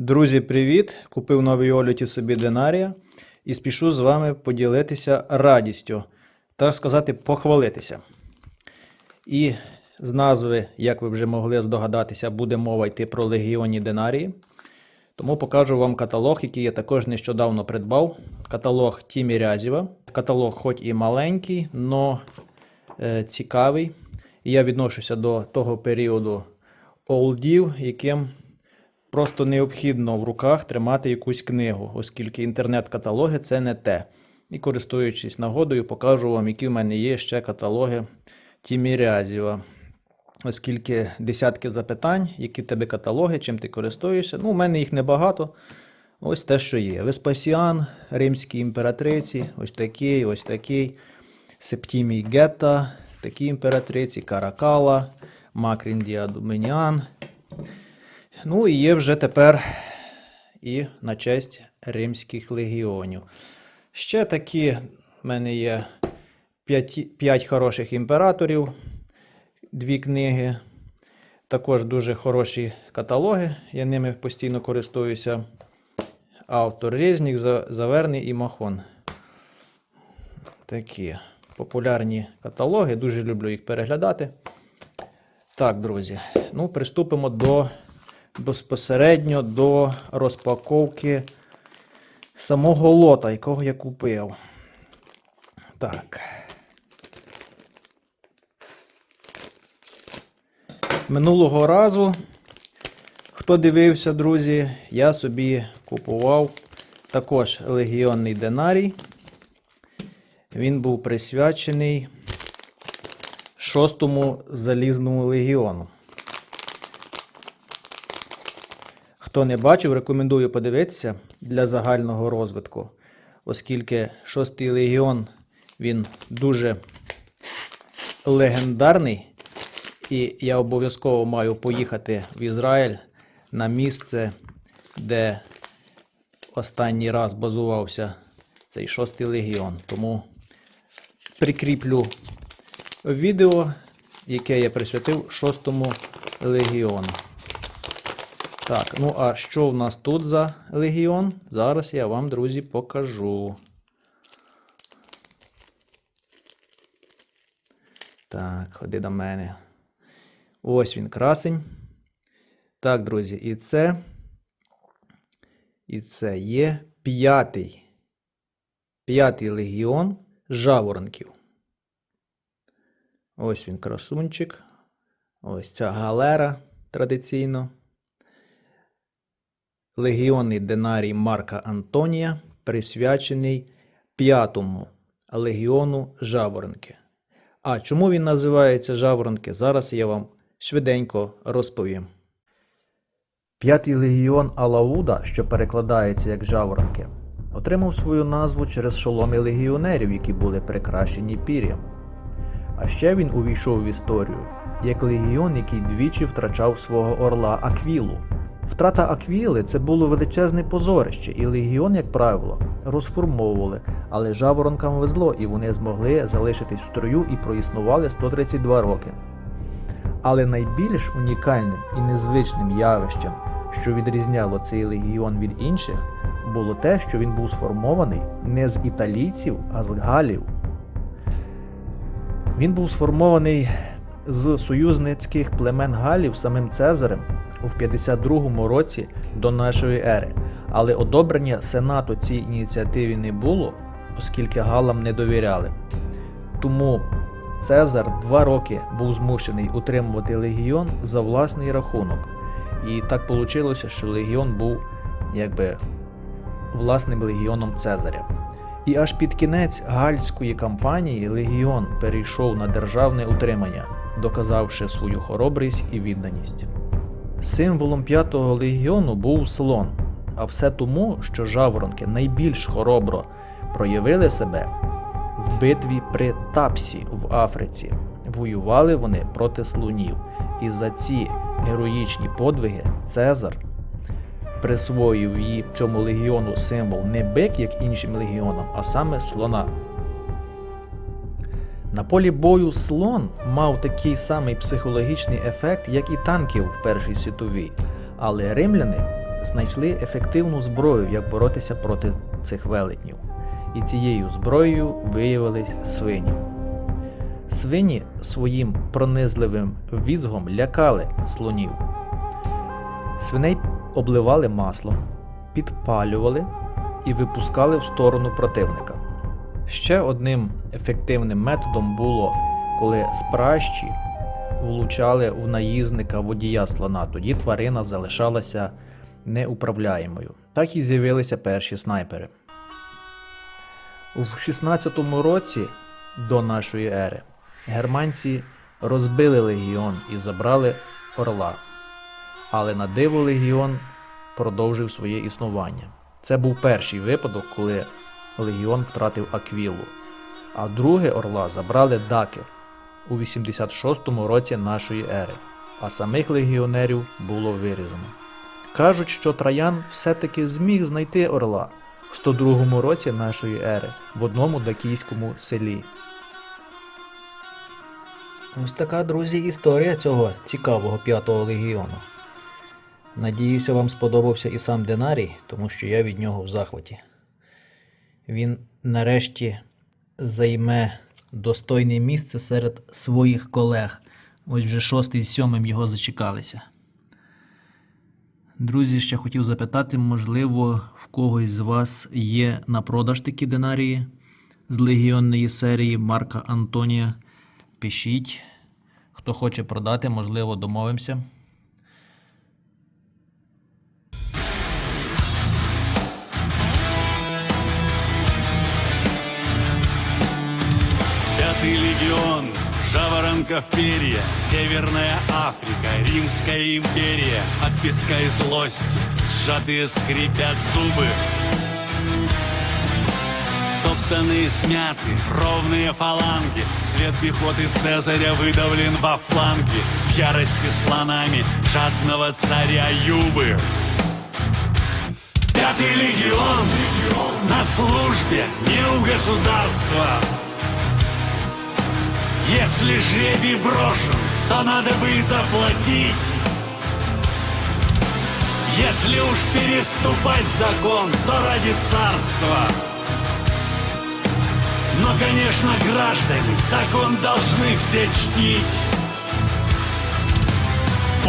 Друзі, привіт! Купив новий олюті собі динарія і спішу з вами поділитися радістю, так сказати, похвалитися. І з назви, як ви вже могли здогадатися, буде мова йти про легіонні динарії. Тому покажу вам каталог, який я також нещодавно придбав. Каталог Тімі Рязєва. Каталог, хоч і маленький, але цікавий. І я відношуся до того періоду олдів, яким просто необхідно в руках тримати якусь книгу, оскільки інтернет-каталоги це не те. І користуючись нагодою, покажу вам, які в мене є ще каталоги Тімірязєва. Оскільки десятки запитань, які тебе каталоги, чим ти користуєшся. Ну, у мене їх небагато. Ось те, що є. Веспасіан, Римській імператриці, ось такий, ось такий. Септімій Гетта, такі імператриці, Каракала, Макрін Діадуменіан. Ну і є вже тепер і на честь римських легіонів. Ще такі в мене є 5, 5 хороших імператорів, дві книги. Також дуже хороші каталоги. Я ними постійно користуюся. Автор Резнік, Заверний і Махон. Такі популярні каталоги. Дуже люблю їх переглядати. Так, друзі. Ну, приступимо до безпосередньо до розпаковки самого лота, якого я купив. Так. Минулого разу, хто дивився, друзі, я собі купував також легіонний динарій. Він був присвячений шостому залізному легіону. Хто не бачив, рекомендую подивитися для загального розвитку, оскільки шостий легіон він дуже легендарний, і я обов'язково маю поїхати в Ізраїль на місце, де останній раз базувався цей шостий легіон. Тому прикріплю відео, яке я присвятив шостому легіону. Так, ну а що в нас тут за легіон? Зараз я вам, друзі, покажу. Так, ходи до мене. Ось він красень. Так, друзі, і це. І це є п'ятий. П'ятий легіон жаворонків. Ось він красунчик. Ось ця галера традиційно. Легіонний динарій Марка Антонія, присвячений п'ятому легіону Жаворонки. А чому він називається Жаворонки? Зараз я вам швиденько розповім. П'ятий легіон Алауда, що перекладається як Жаворонки, отримав свою назву через шоломи легіонерів, які були прикрашені пір'ям. А ще він увійшов в історію як легіон, який двічі втрачав свого орла Аквілу. Втрата Аквіли це було величезне позорище, і легіон, як правило, розформовували, але жаворонкам везло, і вони змогли залишитись в строю і проіснували 132 роки. Але найбільш унікальним і незвичним явищем, що відрізняло цей легіон від інших, було те, що він був сформований не з італійців, а з галів. Він був сформований з союзницьких племен Галів самим Цезарем у 52-му році до нашої ери, але одобрення Сенату цій ініціативі не було, оскільки Галам не довіряли. Тому Цезар два роки був змушений утримувати легіон за власний рахунок. І так вийшло, що легіон був якби власним легіоном Цезаря. І аж під кінець гальської кампанії легіон перейшов на державне утримання, доказавши свою хоробрість і відданість. Символом п'ятого легіону був слон, а все тому, що жаворонки найбільш хоробро проявили себе в битві при Тапсі в Африці. Воювали вони проти слонів, і за ці героїчні подвиги Цезар присвоїв її цьому легіону символ не бик, як іншим легіонам, а саме слона. На полі бою слон мав такий самий психологічний ефект, як і танків в Першій світовій, але римляни знайшли ефективну зброю, як боротися проти цих велетнів. І цією зброєю виявились свині. Свині своїм пронизливим візгом лякали слонів. Свиней обливали маслом, підпалювали і випускали в сторону противника. Ще одним ефективним методом було, коли спращі влучали в наїзника водія слона, тоді тварина залишалася неуправляємою. Так і з'явилися перші снайпери. У 16 році до нашої ери германці розбили легіон і забрали орла. Але на диво легіон продовжив своє існування. Це був перший випадок, коли легіон втратив Аквілу. А друге орла забрали даки у 86-му році нашої ери, а самих легіонерів було вирізано. Кажуть, що Траян все-таки зміг знайти орла в 102-му році нашої ери в одному дакійському селі. Ось така, друзі, історія цього цікавого п'ятого легіону. Надіюся, вам сподобався і сам Динарій, тому що я від нього в захваті. Він нарешті займе достойне місце серед своїх колег. Ось вже шостий з сьомим його зачекалися. Друзі, ще хотів запитати, можливо, в когось з вас є на продаж такі динарії з легіонної серії Марка Антонія. Пишіть. Хто хоче продати, можливо, домовимося. Пятый легион, жаворонков перья, Северная Африка, Римская империя, От песка и злости сжатые скрипят зубы. Стоптанные смяты, ровные фаланги, Цвет пехоты Цезаря выдавлен во фланги, В ярости слонами жадного царя Юбы. Пятый легион на службе не у государства, если жребий брошен, то надо бы и заплатить. Если уж переступать закон, то ради царства. Но, конечно, граждане, закон должны все чтить.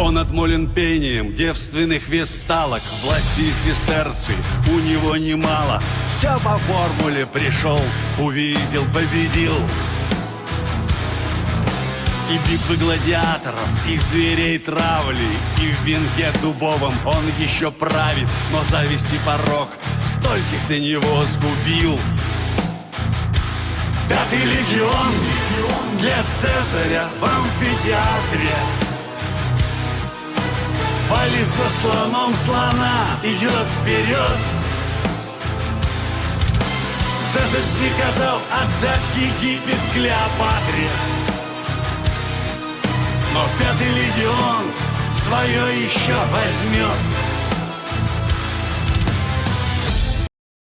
Он отмолен пением девственных весталок Власти и сестерцы у него немало Все по формуле пришел, увидел, победил и битвы гладиаторов, и зверей травли, И в венке дубовом он еще правит, Но зависть и порог стольких до него сгубил. Пятый легион для Цезаря в амфитеатре. Валится слоном слона, идет вперед. Цезарь приказал отдать Египет Клеопатре но пятый легион свое еще возьмет